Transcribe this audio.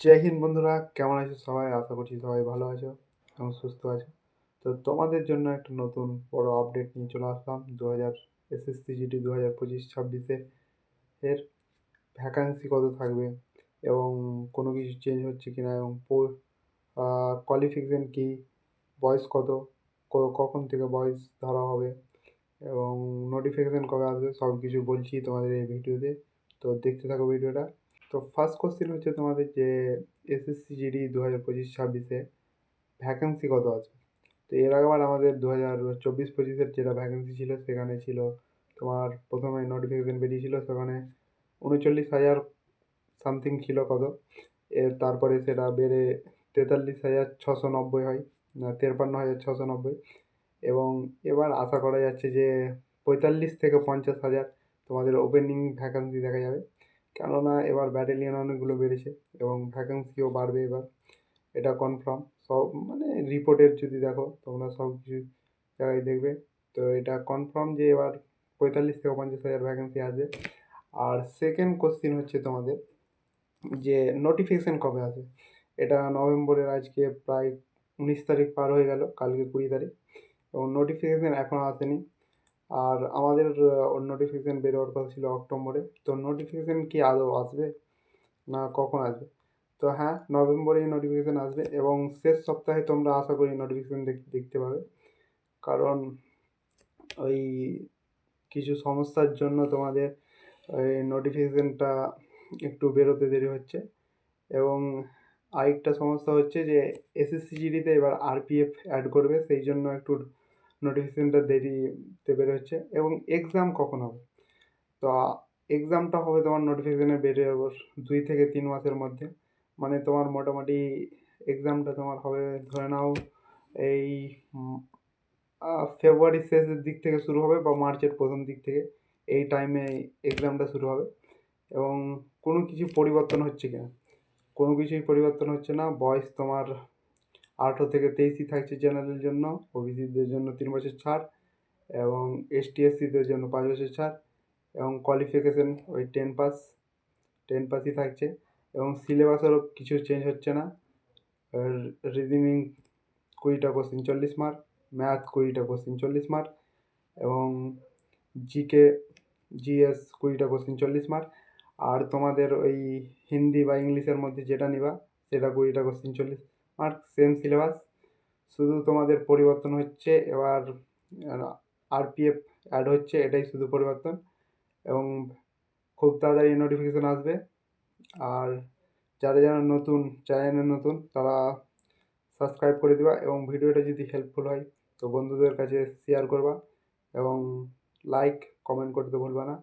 জয় হিন্দ বন্ধুরা, কেমন আছো সবাই? আশা করছি সবাই ভালো আছো এবং সুস্থ আছো। তো তোমাদের জন্য একটা নতুন বড় আপডেট নিয়ে চলে আসলাম। দু হাজার এসএসসি জিডি দু হাজার পঁচিশ ছাব্বিশে এর ভ্যাকান্সি কত থাকবে এবং কোনো কিছু চেঞ্জ হচ্ছে কি না এবং কোয়ালিফিকেশান কী, বয়স কত কখন থেকে বয়স ধরা হবে এবং নোটিফিকেশান কবে আসবে সব কিছু বলছি তোমাদের এই ভিডিওতে তো। দেখতে থাকো ভিডিওটা তো ফার্স্ট কোশ্চেন হচ্ছে তোমাদের যে এসএসসি জিডি দু হাজার পঁচিশ ছাব্বিশে ভ্যাকেন্সি কত আছে? তো এর আগেবার আমাদের দু হাজার চব্বিশ পঁচিশের যেটা ভ্যাকেন্সি ছিল সেখানে ছিল তোমার প্রথমে নোটিফিকেশান বেরিয়েছিল সেখানে উনচল্লিশ হাজার সামথিং ছিল কত। এর তারপরে সেটা বেড়ে তেতাল্লিশ হাজার ছশো নব্বই হয়, না তেপ্পান্ন হাজার ছশো নব্বই এবং এবার আশা করা যাচ্ছে যে পঁয়তাল্লিশ থেকে পঞ্চাশ হাজার তোমাদের ওপেনিং ভ্যাকান্সি দেখা যাবে। কেননা এবার ব্যাটালিয়ন অনেকগুলো বেড়েছে এবং ভ্যাকেন্সিও বাড়বে এবার। এটা কনফার্ম সব মানে রিপোর্টের যদি দেখো, তোমরা সব কিছু জায়গায় দেখবে। তো এটা কনফার্ম যে এবার পঁয়তাল্লিশ থেকে পঞ্চাশ হাজার ভ্যাকেন্সি আসবে। আর সেকেন্ড কোশ্চিন হচ্ছে তোমাদের যে নোটিফিকেশান কবে আসবে? এটা নভেম্বরের আজকে প্রায় উনিশ তারিখ পার হয়ে গেল, কালকে কুড়ি তারিখ। এবং নোটিফিকেশান এখনও আসেনি। আর আমাদের নোটিফিকেশান বেরোবার কথা ছিল অক্টোবরে। তো নোটিফিকেশান কি আদৌ আসবে? না, কখন আসবে? তো হ্যাঁ নভেম্বরেই নোটিফিকেশান আসবে এবং শেষ সপ্তাহে তোমরা আশা করি নোটিফিকেশান দেখতে পাবে। কারণ ওই কিছু সমস্যার জন্য তোমাদের ওই নোটিফিকেশানটা একটু বেরোতে দেরি হচ্ছে। এবং আরেকটা সমস্যা হচ্ছে যে এসএসসি জিডিতে এবার আরপিএফ অ্যাড করবে, সেই জন্য একটু নোটিফিকেশানটা দেরিতে বের হচ্ছে এবং এক্সাম কখন হবে? তো এক্সামটা হবে তোমার নোটিফিকেশানে বেরোবার দুই থেকে তিন মাসের মধ্যে। মানে তোমার মোটামুটি এক্সামটা তোমার হবে ধরে নাও এই ফেব্রুয়ারির শেষের দিক থেকে শুরু হবে বা মার্চের প্রথম দিক থেকে এই টাইমে এক্সামটা শুরু হবে। এবং কোনো কিছু পরিবর্তন হচ্ছে কি না কোনো কিছুই পরিবর্তন হচ্ছে না। বয়স তোমার আঠেরো থেকে তেইশই থাকছে জেনারেলের জন্য, ওবিসিদের জন্য তিন বছর ছাড় এবং এসটি এসসিদের জন্য পাঁচ বছর ছাড় এবং কোয়ালিফিকেশান ওই টেন পাস টেন পাসই থাকছে এবং সিলেবাসেরও কিছু চেঞ্জ হচ্ছে না। রিজনিং কুড়িটা কোশ্চিন চল্লিশ মার্ক ম্যাথ কুড়িটা কোশ্চিন চল্লিশ মার্ক এবং জিকে জিএস কুড়িটা কোশ্চিন চল্লিশ মার্ক আর তোমাদের ওই হিন্দি বা ইংলিশের মধ্যে যেটা নিবা, সেটা কুড়িটা কোশ্চিন চল্লিশ। মার্ক সেম সিলেবাস শুধু তোমাদের পরিবর্তন হচ্ছে, এবার আরপিএফ অ্যাড হচ্ছে, এটাই শুধু পরিবর্তন। এবং খুব তাড়াতাড়ি নোটিফিকেশান আসবে। আর যারা যারা নতুন চ্যানেলে নতুন, তারা সাবস্ক্রাইব করে দেবা এবং ভিডিওটা যদি হেল্পফুল হয়, তো বন্ধুদের কাছে শেয়ার করবা এবং লাইক কমেন্ট করতে ভুলবা না।